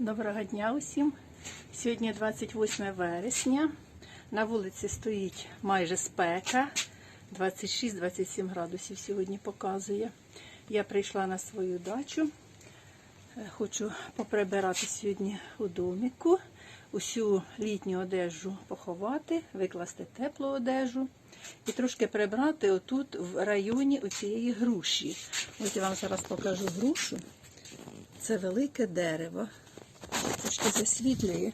Доброго дня усім. Сьогодні 28 вересня. На вулиці стоїть майже спека. 26-27 градусів сьогодні показує. Я прийшла на свою дачу. Е, Хочу поприбирати сьогодні у доміку. Усю літню одежу поховати, викласти теплу одежу і трошки прибрати отут в районі цієї груші. Ось я вам зараз покажу грушу. Це велике дерево. Трошки засвітлює.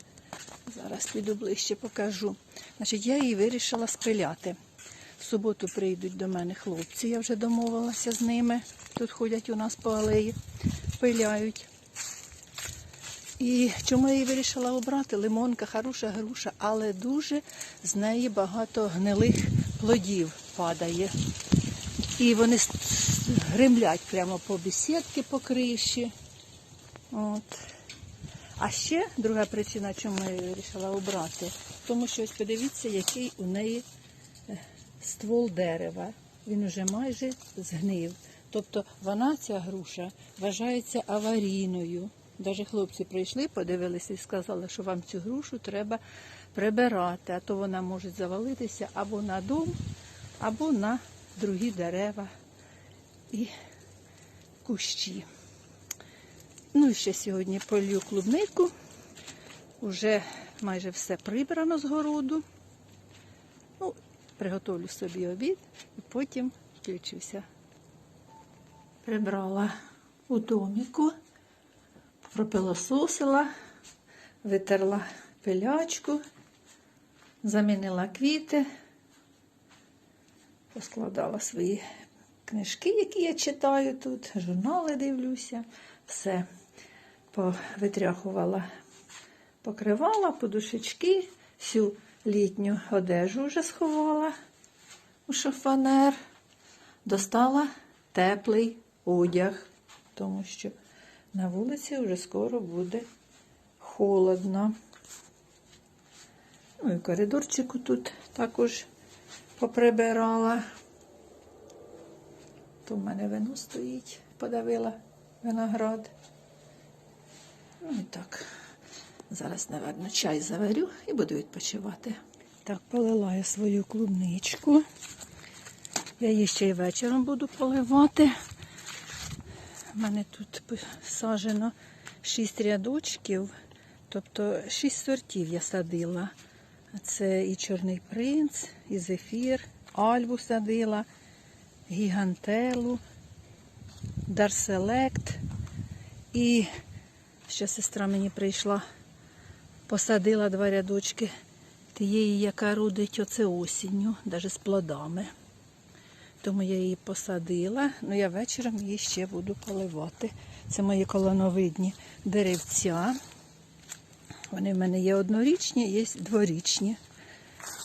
Зараз піду ближче покажу. Значить, я її вирішила спиляти. В суботу прийдуть до мене хлопці, я вже домовилася з ними. Тут ходять у нас по алеї, пиляють. І чому я її вирішила обрати? Лимонка, хороша груша, але дуже з неї багато гнилих плодів падає. І вони гремлять прямо по бесідки, по криші. От. А ще друга причина, чому я вирішила обрати, тому що ось подивіться, який у неї е, ствол дерева. Він уже майже згнив. Тобто вона, ця груша, вважається аварійною. Навіть хлопці прийшли, подивилися і сказали, що вам цю грушу треба прибирати, а то вона може завалитися або на дом, або на другі дерева і кущі. Ну і ще сьогодні полью клубнику. Уже майже все прибрано з городу. Ну, приготовлю собі обід і потім включуся. Прибрала у доміку, пропилососила, витерла пилячку, замінила квіти, поскладала свої книжки, які я читаю тут, журнали дивлюся, все повитряхувала, покривала, подушечки, всю літню одежу вже сховала у шифонер, достала теплий одяг, тому що на вулиці вже скоро буде холодно. Ну і коридорчику тут також поприбирала. То в мене вино стоїть, подавила виноград. Ну і так. Зараз, напевно, чай заварю і буду відпочивати. Так, полила я свою клубничку. Я її ще й вечором буду поливати. У мене тут саджено шість рядочків, тобто шість сортів я садила. Це і Чорний принц, і зефір, альву садила, гігантелу, дарселект. І ще сестра мені прийшла, посадила два рядочки тієї, яка родить оце осінню, навіть з плодами. Тому я її посадила, ну я вечором її ще буду поливати. Це мої колоновидні деревця. Вони в мене є однорічні, є дворічні.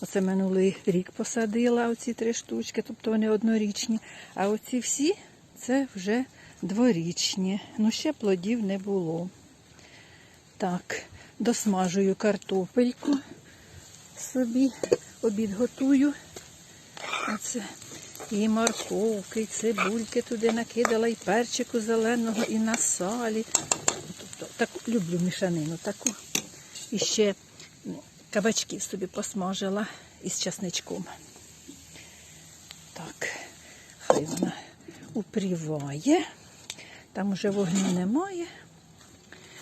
Оце минулий рік посадила оці три штучки, тобто вони однорічні. А оці всі це вже дворічні. Ну, ще плодів не було. Так, досмажую картопельку собі, обід готую. Оце і морковки, і цибульки туди накидала, і перчику зеленого, і на салі. Тобто, таку люблю мішанину таку. І ще м, кабачків собі посмажила із часничком. Так, хай вона упріває. Там уже вогню немає.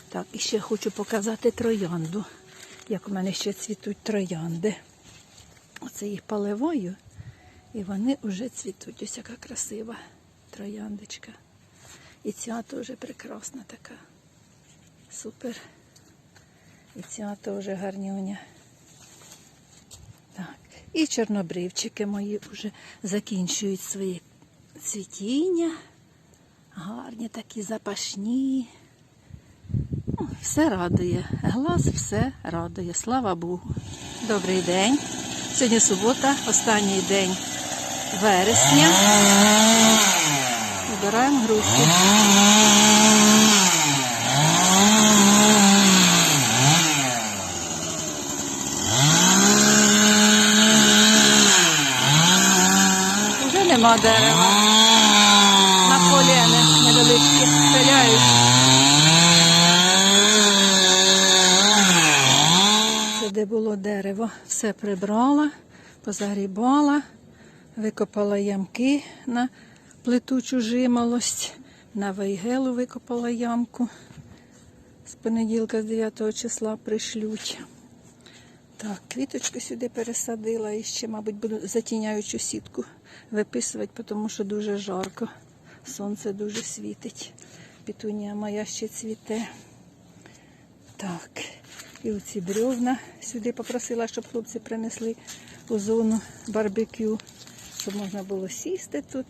Так, і ще хочу показати троянду. Як у мене ще цвітуть троянди. Оце їх поливаю. І вони вже цвітуть. Ось яка красива трояндочка. І ця теж прекрасна така. Супер. І ця теж гарнюня. Так. І чорнобривчики мої вже закінчують своє цвітіння. Гарні такі запашні. Все радує. Глаз все радує. Слава Богу. Добрий день. Сьогодні субота, останній день вересня. Вибираємо грушки. Вже нема дерева. На полі невеличкі. Пиляють. де було дерево, все прибрала, позагрібала, викопала ямки на плетучу жимолость, на вейгелу викопала ямку. З понеділка, з 9 числа пришлють. Так, квіточку сюди пересадила і ще, мабуть, буду затіняючу сітку виписувати, тому що дуже жарко. Сонце дуже світить. Пітунія моя ще цвіте. Так, і оці бревна сюди попросила, щоб хлопці принесли у зону барбекю, щоб можна було сісти тут.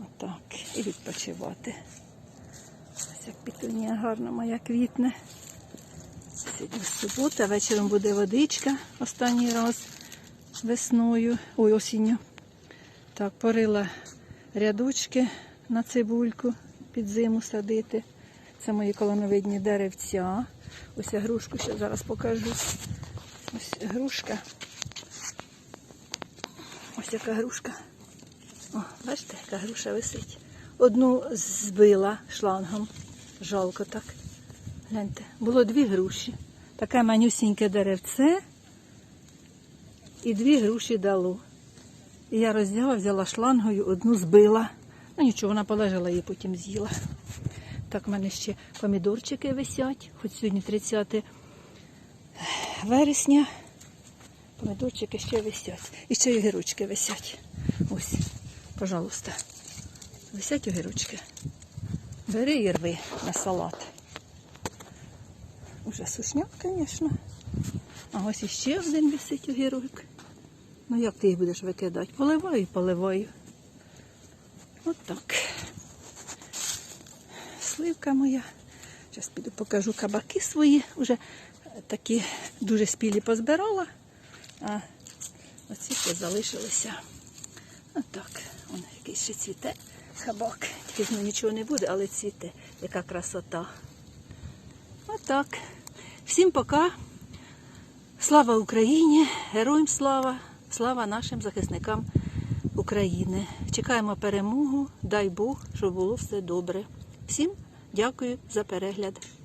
Отак. І відпочивати. Ось як пітунія гарна моя квітне. Сьогодні субота, вечором буде водичка останній раз весною, ой, осінню. Так, порила рядочки на цибульку під зиму садити. Це мої колоновидні деревця. Ось я грушку ще зараз покажу. Ось грушка. Ось яка грушка. О, бачите, яка груша висить. Одну збила шлангом. Жалко так. Гляньте, було дві груші. Таке манюсіньке деревце і дві груші дало. І я роздяла, взяла шлангою, одну збила. Ну нічого, вона полежала її потім з'їла. Так, в мене ще помідорчики висять, хоч сьогодні 30 вересня. Помідорчики ще висять. І ще огірочки висять. Ось, пожалуйста. Висять огірочки. Бери і рви на салат. Уже сушняк, звісно. А ось іще один висить огірок. Ну як ти їх будеш викидати? Поливаю і поливаю. От так. Сливка моя. Зараз піду покажу кабаки свої. Уже такі дуже спілі позбирала. А оці ще залишилися. Отак. Вон якийсь ще цвіте кабак. Тільки з нього нічого не буде, але цвіте. Яка красота. Отак. Всім пока. Слава Україні! Героям слава! Слава нашим захисникам України. Чекаємо перемогу. Дай Бог, щоб було все добре. Всім дякую за перегляд.